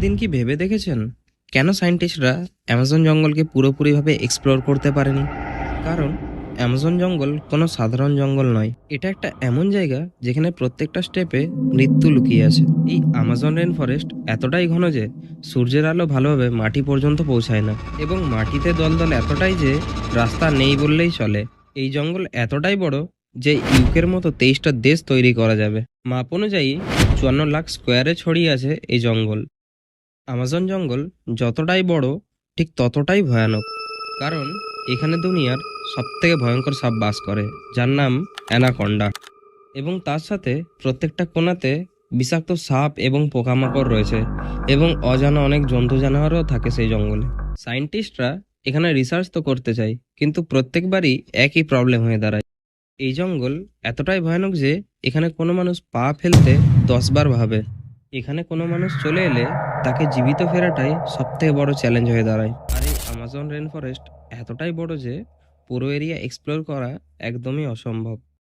কোনোদিন কি ভেবে দেখেছেন? কেন সায়েন্টিস্টরা অ্যামাজন জঙ্গলকে পুরোপুরিভাবে এক্সপ্লোর করতে পারেনি? কারণ অ্যামাজন জঙ্গল কোনো সাধারণ জঙ্গল নয়। এটা একটা এমন জায়গা যেখানে প্রত্যেকটা স্টেপে মৃত্যু লুকিয়ে আছে। এই আমাজন রেন ফরেস্ট এতটাই ঘন যে সূর্যের আলো ভালোভাবে মাটি পর্যন্ত পৌঁছায় না। এবং মাটিতে দলদল এতটাই যে রাস্তা নেই বললেই চলে। এই জঙ্গল এতটাই বড় যে ইউকের মতো তেইশটা দেশ তৈরি করা যাবে। মাপ অনুযায়ী চুয়ান্ন লাখ স্কোয়ারে ছড়িয়ে আছে এই জঙ্গল। আমাজন জঙ্গল যতটাই বড়, ঠিক ততটাই ভয়ানক। কারণ এখানে দুনিয়ার সবথেকে ভয়ঙ্কর সাপ বাস করে, যার নাম অ্যানাকন্ডা। এবং তার সাথে প্রত্যেকটা কোণাতে বিষাক্ত সাপ এবং পোকামাকড় রয়েছে, এবং অজানা অনেক জন্তু জানোয়ারও থাকে সেই জঙ্গলে। সায়েন্টিস্টরা এখানে রিসার্চ তো করতে চায়, কিন্তু প্রত্যেকবারই একই প্রবলেম হয়ে দাঁড়ায়। এই জঙ্গল এতটাই ভয়ানক যে এখানে কোনো মানুষ পা ফেলতে দশবার ভাবে। এখানে কোনো মানুষ চলে এলে তাকে জীবিত ফেরাটাই সবথেকে বড় চ্যালেঞ্জ হয়ে দাঁড়ায়। আর এই আমাজন রেন ফরেস্ট এতটাই বড় যে পুরো এরিয়া এক্সপ্লোর করা একদমই অসম্ভব।